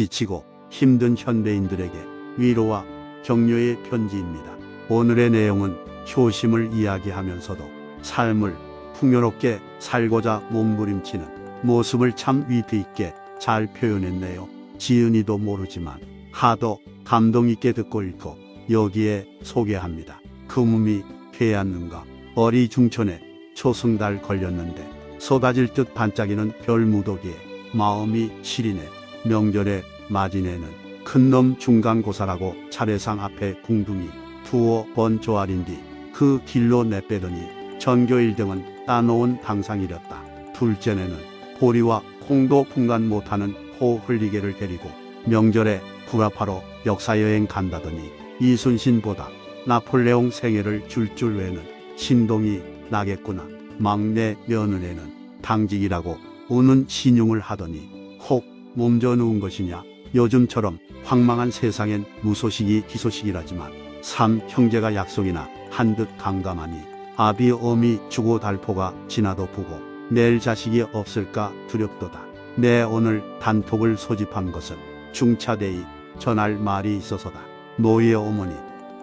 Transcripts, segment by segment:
지치고 힘든 현대인들에게 위로와 격려의 편지입니다. 오늘의 내용은 효심을 이야기하면서도 삶을 풍요롭게 살고자 몸부림치는 모습을 참 위트 있게 잘 표현했네요. 지은이도 모르지만 하도 감동 있게 듣고 읽고 여기에 소개합니다. 금음이 괴았는가 어리중천에 초승달 걸렸는데 쏟아질 듯 반짝이는 별 무더기에 마음이 시리네 명절에 맞이내는 큰놈 중간고사라고 차례상 앞에 궁둥이 두어 번 조아린 뒤 그 길로 내빼더니 전교 1등은 따놓은 당상이렸다. 둘째네는 보리와 콩도 풍간 못하는 호 흘리게를 데리고 명절에 구라파로 역사여행 간다더니 이순신보다 나폴레옹 생애를 줄줄 외는 신동이 나겠구나. 막내 며느리는 당직이라고 우는 신용을 하더니 혹 몸져 누운 것이냐. 요즘처럼 황망한 세상엔 무소식이 기소식이라지만 삼 형제가 약속이나 한 듯 강감하니 아비 어미 주고 달포가 지나도 보고 내일 자식이 없을까 두렵도다. 내 오늘 단톡을 소집한 것은 중차대의 전할 말이 있어서다. 노예 어머니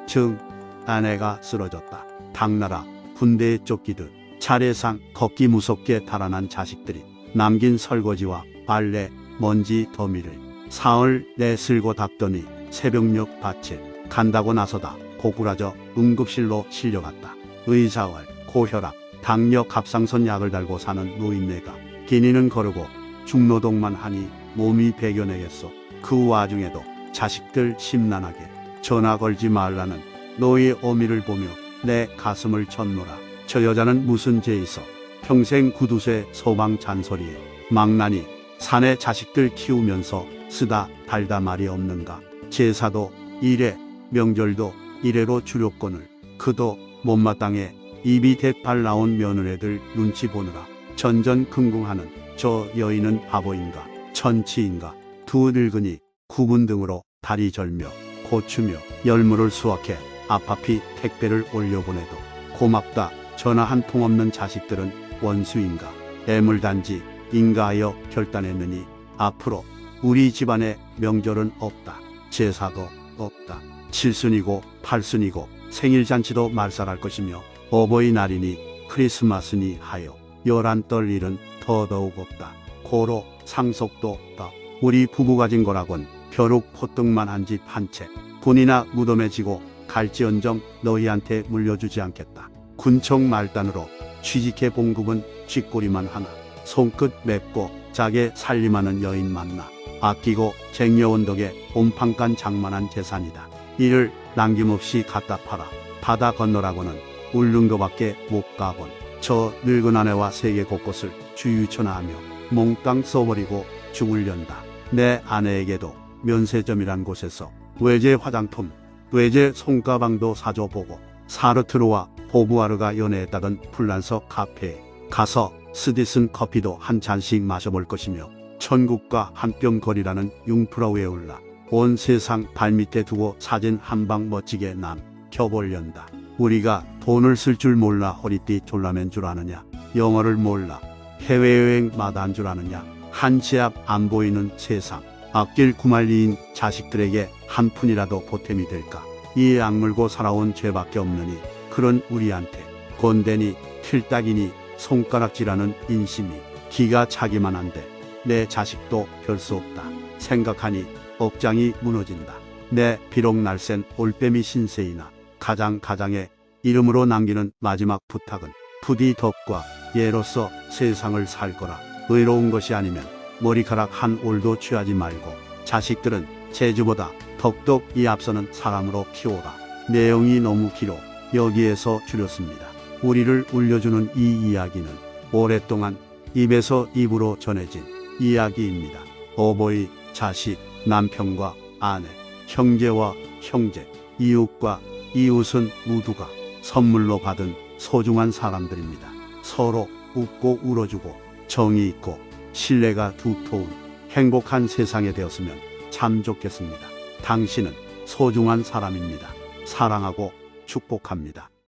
즉 아내가 쓰러졌다. 당나라 군대에 쫓기듯 차례상 걷기 무섭게 달아난 자식들이 남긴 설거지와 빨래 먼지 더미를 사흘 내슬고 닦더니 새벽녘 밭에 간다고 나서다 고꾸라져 응급실로 실려갔다. 의사월, 고혈압, 당뇨 갑상선 약을 달고 사는 노인네가 기니는 거르고 중노동만 하니 몸이 배겨내겠소. 그 와중에도 자식들 심란하게 전화 걸지 말라는 노의 어미를 보며 내 가슴을 쳤노라. 저 여자는 무슨 죄 있어? 평생 구두쇠 소방 잔소리에 망나니 산에 자식들 키우면서 쓰다 달다 말이 없는가. 제사도 이래 명절도 이래로 주렵건을 그도 못마땅해 입이 대팔 나온 며느리들 눈치 보느라 전전긍긍하는 저 여인은 바보인가 천치인가. 두 늙은이 구분 등으로 다리 절며 고추며 열무를 수확해 아파피 택배를 올려보내도 고맙다. 전화 한 통 없는 자식들은 원수인가. 애물단지 인가하여 결단했느니 앞으로 우리 집안에 명절은 없다 제사도 없다 칠순이고 팔순이고 생일잔치도 말살할 것이며 어버이날이니 크리스마스니 하여 열한 떨 일은 더더욱 없다. 고로 상속도 없다. 우리 부부 가 진 거라곤 벼룩 포등만 한 집 한 채. 군이나 무덤에 지고 갈지언정 너희한테 물려주지 않겠다. 군청 말단으로 취직해 봉급은 쥐꼬리만 하나. 손끝 맵고 자게 살림하는 여인 만나. 아끼고 쟁여온 덕에 온판간 장만한 재산이다. 이를 남김없이 갖다 팔아 바다 건너라고는 울는 거밖에 못 가본 저 늙은 아내와 세계 곳곳을 주유천하하며 몽땅 써버리고 죽을련다. 내 아내에게도 면세점이란 곳에서 외제 화장품, 외제 손가방도 사줘보고 사르트르와 보부아르가 연애했다던 플란서 카페에 가서 스디슨 커피도 한 잔씩 마셔볼 것이며 천국과 한 뼘 거리라는 융프라 외울라 온 세상 발밑에 두고 사진 한 방 멋지게 남겨볼련다. 우리가 돈을 쓸 줄 몰라 허리띠 졸라맨 줄 아느냐. 영어를 몰라 해외여행 마다한 줄 아느냐. 한치 앞 안 보이는 세상. 아낄 구말리인 자식들에게 한 푼이라도 보탬이 될까. 이 악물고 살아온 죄밖에 없느니 그런 우리한테 곤대니 틀딱이니 손가락질하는 인심이 기가 차기만 한데 내 자식도 별 수 없다. 생각하니 업장이 무너진다. 내 비록 날쌘 올빼미 신세이나 가장 가장의 이름으로 남기는 마지막 부탁은 부디 덕과 예로서 세상을 살 거라. 의로운 것이 아니면 머리카락 한 올도 취하지 말고 자식들은 제주보다 덕덕 이 앞서는 사람으로 키워라. 내용이 너무 길어 여기에서 줄였습니다. 우리를 울려주는 이 이야기는 오랫동안 입에서 입으로 전해진 이야기입니다. 어버이, 자식, 남편과 아내, 형제와 형제, 이웃과 이웃은 모두가 선물로 받은 소중한 사람들입니다. 서로 웃고 울어주고 정이 있고 신뢰가 두터운 행복한 세상이 되었으면 참 좋겠습니다. 당신은 소중한 사람입니다. 사랑하고 축복합니다.